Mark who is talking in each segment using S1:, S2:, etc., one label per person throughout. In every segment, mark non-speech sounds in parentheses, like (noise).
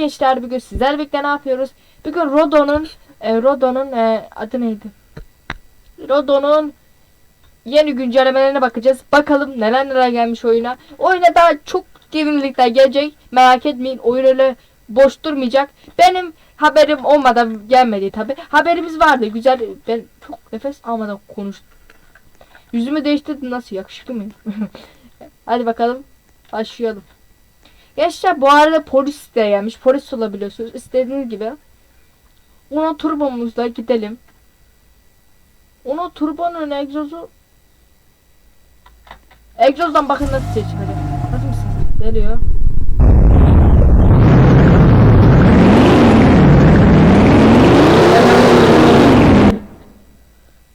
S1: gençler bugün sizlerle birlikte ne yapıyoruz? Bugün Rodo'nun e, Rodo'nun e, adı neydi? Rodo'nun yeni güncellemelerine bakacağız. Bakalım neler neler gelmiş oyuna. Oyuna daha çok derinlikler gelecek. Merak etmeyin. Oyun öyle boş durmayacak. Benim haberim olmadan gelmedi tabi. Haberimiz vardı. Güzel. Ben çok nefes almadan konuştum. Yüzümü değiştirdim. Nasıl yakışıklı mıyım? (laughs) Hadi bakalım. Başlayalım. Gençler bu arada polis de gelmiş. Polis olabiliyorsunuz. İstediğiniz gibi. Ona turbomuzla gidelim. Ona turbonun egzozu Egzozdan bakın nasıl ses çıkacak. Hazır mısınız? Geliyor.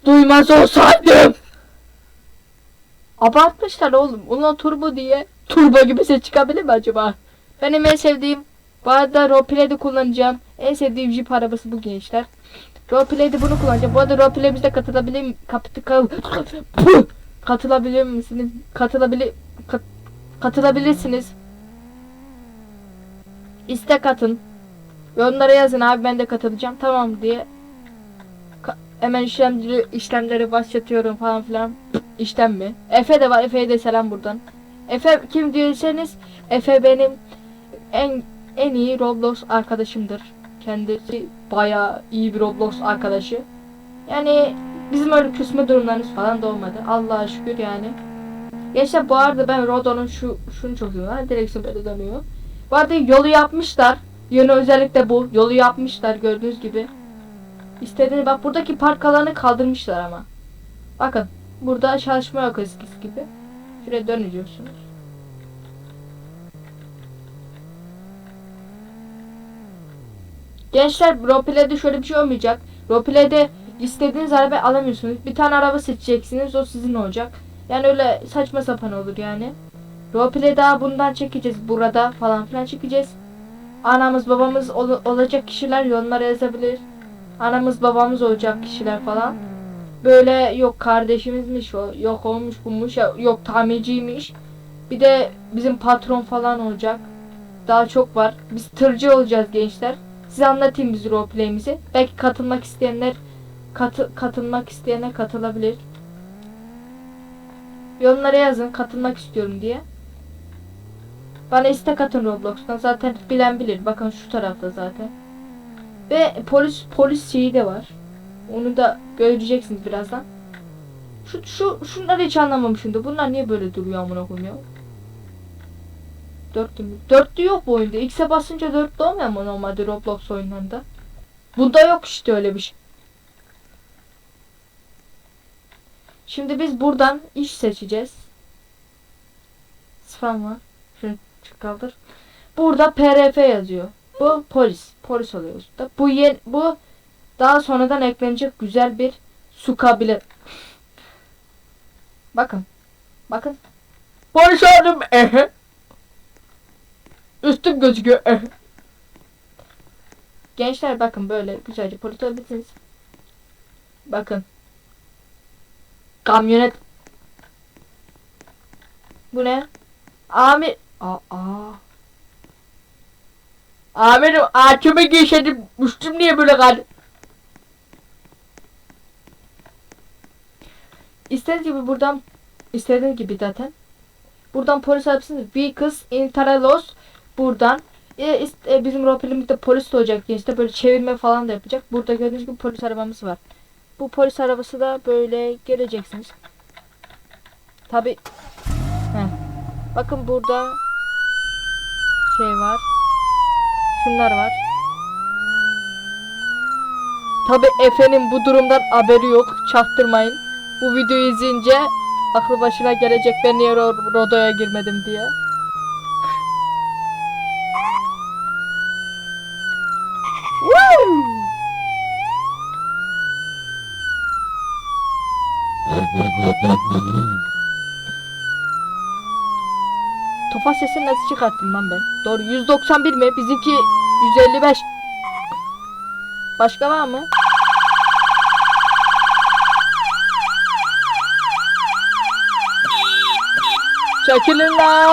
S1: Duymaz olsaydım. Abartmışlar oğlum. Ona turbo diye. Turbo gibi ses çıkabilir mi acaba? Benim en sevdiğim bu arada roleplay'de kullanacağım. En sevdiğim Jeep arabası bu gençler. Roleplay'de bunu kullanacağım. Bu arada roleplay'imizde katılabilir mi? Kapı, ka- Puh! katılabilir misiniz? Katılabilir kat- katılabilirsiniz. İstek atın. Yorumlara yazın abi ben de katılacağım. Tamam diye. Ka- hemen işlemleri işlemleri başlatıyorum falan filan. İşlem mi? Efe de var. Efe'ye de selam buradan. Efe kim diyorsanız Efe benim en en iyi Roblox arkadaşımdır. Kendisi bayağı iyi bir Roblox arkadaşı. Yani bizim öyle küsme durumlarımız falan da olmadı. Allah'a şükür yani. Gençler bu arada ben Rodo'nun şu şunu çok seviyorum. Direksiyon böyle dönüyor. Bu arada yolu yapmışlar. Yönü özellikle bu. Yolu yapmışlar gördüğünüz gibi. İstediğiniz bak buradaki park alanı kaldırmışlar ama. Bakın burada çalışma yok gibi. Şuraya dönüyorsunuz. Gençler roleplay'de şöyle bir şey olmayacak. Roleplay'de istediğiniz arabayı alamıyorsunuz. Bir tane araba seçeceksiniz. O sizin olacak. Yani öyle saçma sapan olur yani. Roleplay daha bundan çekeceğiz. Burada falan filan çekeceğiz. Anamız babamız ol- olacak kişiler yorumlara yazabilir. Anamız babamız olacak kişiler falan. Böyle yok kardeşimizmiş o. Yok olmuş bulmuş. Yok tamirciymiş. Bir de bizim patron falan olacak. Daha çok var. Biz tırcı olacağız gençler. Size anlatayım biz roleplay'imizi. Belki katılmak isteyenler katı, katılmak isteyenler katılabilir. Yorumlara yazın katılmak istiyorum diye. Bana istek atın Roblox'tan. Zaten bilen bilir. Bakın şu tarafta zaten. Ve polis polis şeyi de var. Onu da göreceksiniz birazdan. Şu şu şunları hiç anlamamışım da. Bunlar niye böyle duruyor amına koyayım ya? Dörtlü mü? Dörtlü yok bu oyunda. X'e basınca dörtlü olmuyor mu normalde Roblox oyunlarında? Bunda yok işte öyle bir şey. Şimdi biz buradan iş seçeceğiz. Spam var. Şunu kaldır. Burada PRF yazıyor. Bu polis. Polis oluyoruz. Bu yen, bu daha sonradan eklenecek güzel bir su kabile. Bakın. Bakın. Polis oldum. Ehe. Üstüm gözüküyor. Gençler bakın böyle güzelce polis olabilirsiniz. Bakın. Kamyonet. Bu ne? Amir. Aa. Amirim ağaçımı giyşedim. Üstüm niye böyle kaldı? İstediğiniz gibi buradan istediğiniz gibi zaten. Buradan polis alabilirsiniz. Vehicles Interalos buradan. E, e, bizim roleplay polis de olacak işte böyle çevirme falan da yapacak. Burada gördüğünüz gibi polis arabamız var. Bu polis arabası da böyle geleceksiniz. Tabi. Bakın burada şey var. Şunlar var. Tabi Efe'nin bu durumdan haberi yok. Çaktırmayın. Bu videoyu izleyince aklı başına gelecek ben niye ro- Rodo'ya girmedim diye. Woo! Tofaş sesini nasıl çıkarttım lan ben? Doğru 191 mi? Bizimki 155. Başka var mı? จะขึ้นแล้ว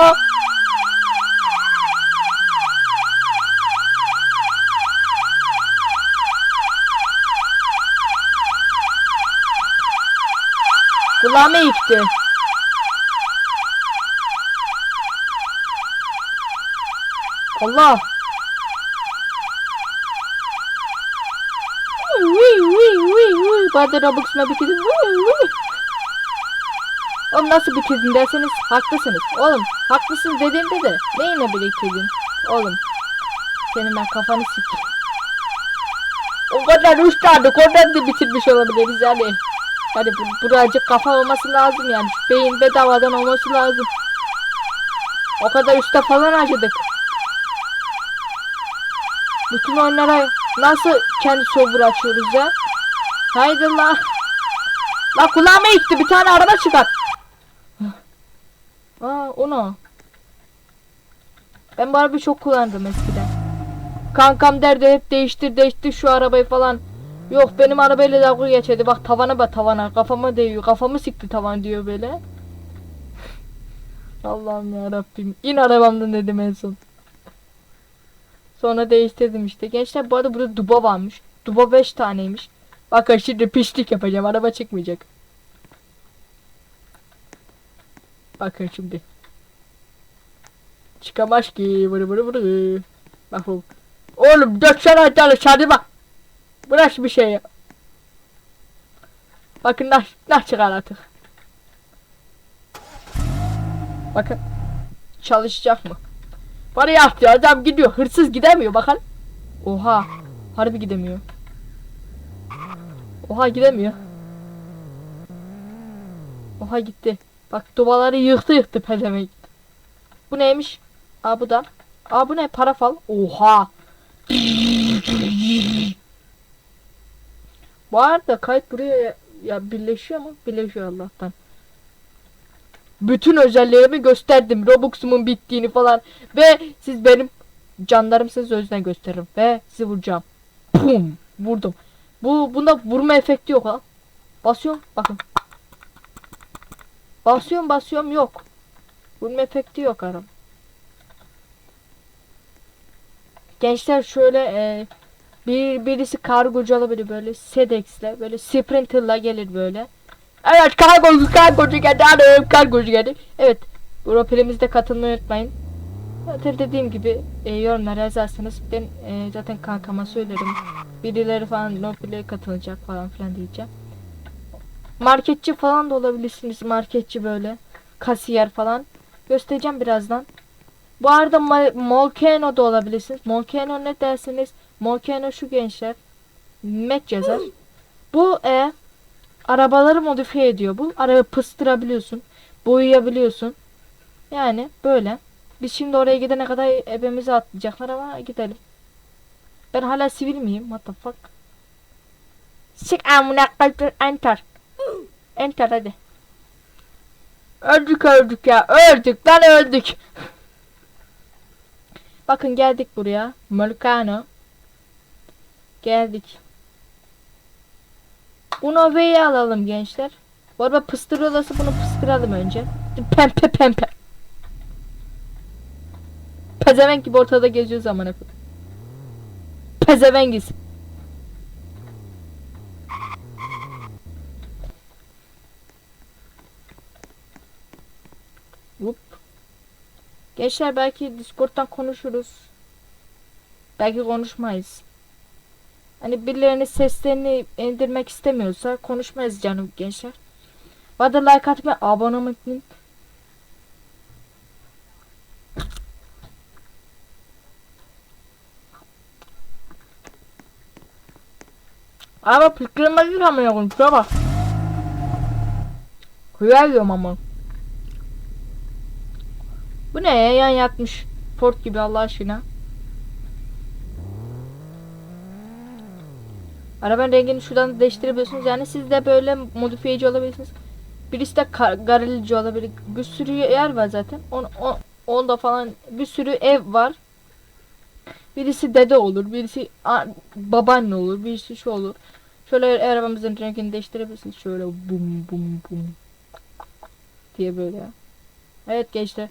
S1: Kulağıma gitti. Allah. Uy uy uy uy. Bazen Robux'una bitirdim. Uy uy. Oğlum nasıl bitirdin derseniz haklısınız. Oğlum haklısın dediğimde de neyine biriktirdin? Oğlum senin ben kafanı sik. O kadar üç tane oradan da bitirmiş olabiliriz yani. Hani bu, buracık kafa olması lazım yani. Şu beyin bedavadan olması lazım. O kadar üstte falan acıdık. Bütün oyunlara nasıl kendi server açıyoruz ya? Haydi la. La kulağıma gitti bir tane araba çıkar. Onu. Ben bu arabayı çok kullandım eskiden. Kankam derdi hep değiştir değiştir şu arabayı falan. Yok benim arabayla dalga geçedi. Bak tavana bak tavana. Kafama değiyor. Kafamı sikti tavan diyor böyle. (laughs) Allah'ım ya Rabbim. İn arabamdan dedim en son. Sonra değiştirdim işte. Gençler bu arada burada duba varmış. Duba 5 taneymiş. Bakın şimdi pişlik yapacağım. Araba çıkmayacak. Bakın şimdi. Çıkamaz ki. Vırı vırı vırı. Bak bu. Oğlum döksene aytalı hadi bak. Bu nasıl bir şey ya? Bakın nasıl, nasıl çıkar artık. Bakın. Çalışacak mı? Bana yaptı adam gidiyor. Hırsız gidemiyor bakın. Oha. Harbi gidemiyor. Oha gidemiyor. Oha gitti. Bak dubaları yıktı yıktı pezemek. Bu neymiş? Aa bu da. Aa bu ne? Parafal. Oha. Bu arada kayıt buraya ya, birleşiyor mu? Birleşiyor Allah'tan. Bütün özelliklerimi gösterdim. Robux'umun bittiğini falan. Ve siz benim canlarımsınız o yüzden gösteririm. Ve sizi vuracağım. Pum. Vurdum. Bu bunda vurma efekti yok ha. Basıyorum. Bakın. Basıyorum basıyorum yok. Vurma efekti yok aram. Gençler şöyle e, bir birisi kargocu olabilir böyle Sedex'le böyle Sprinter'la gelir böyle. Evet kargocu kargocu geldi hanım kargocu geldi. Evet bu roperimizde katılmayı unutmayın. Zaten dediğim gibi e, yorumlara yazarsanız ben e, zaten kankama söylerim. Birileri falan roleplay'e katılacak falan filan diyeceğim. Marketçi falan da olabilirsiniz marketçi böyle. Kasiyer falan. Göstereceğim birazdan. Bu arada Molkeno da olabilirsiniz. Molkeno ne dersiniz? Molkeno şu gençler. Met yazar. Bu e arabaları modifiye ediyor bu. Araba pıstırabiliyorsun. Boyayabiliyorsun. Yani böyle. Biz şimdi oraya gidene kadar ebemizi atlayacaklar ama gidelim. Ben hala sivil miyim? What the fuck? Sik amına koydum enter. Enter hadi. Öldük öldük ya. Öldük lan öldük. Bakın geldik buraya. Molcano. Geldik. Bu Nove'yi alalım gençler. Bu arada pıstır olası bunu pıstıralım önce. Pempe pempe. Pezevenk gibi ortada geziyor zaman hep. Pezevengiz. Gençler belki Discord'dan konuşuruz. Belki konuşmayız. Hani birilerinin seslerini indirmek istemiyorsa konuşmayız canım gençler. Arada like atmayı, abone olmayı unutmayın. Ama fikrim değil ama yok. Şuna bak. Kuyar yiyorum ama. Bu ne ya? Yan yatmış. Ford gibi Allah aşkına. Arabanın rengini şuradan değiştirebiliyorsunuz. Yani siz de böyle modifiyeci olabilirsiniz. Birisi de garilici olabilir. Bir sürü yer var zaten. On, on, onda falan bir sürü ev var. Birisi dede olur, birisi babaanne olur, birisi şu olur. Şöyle arabamızın rengini değiştirebilirsiniz. Şöyle bum bum bum diye böyle. Evet gençler.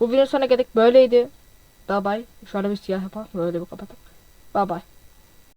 S1: Bu videonun sonuna geldik. Böyleydi. Bye bye. Arada bir siyah yapalım. Böyle bir kapatalım. Bye bye.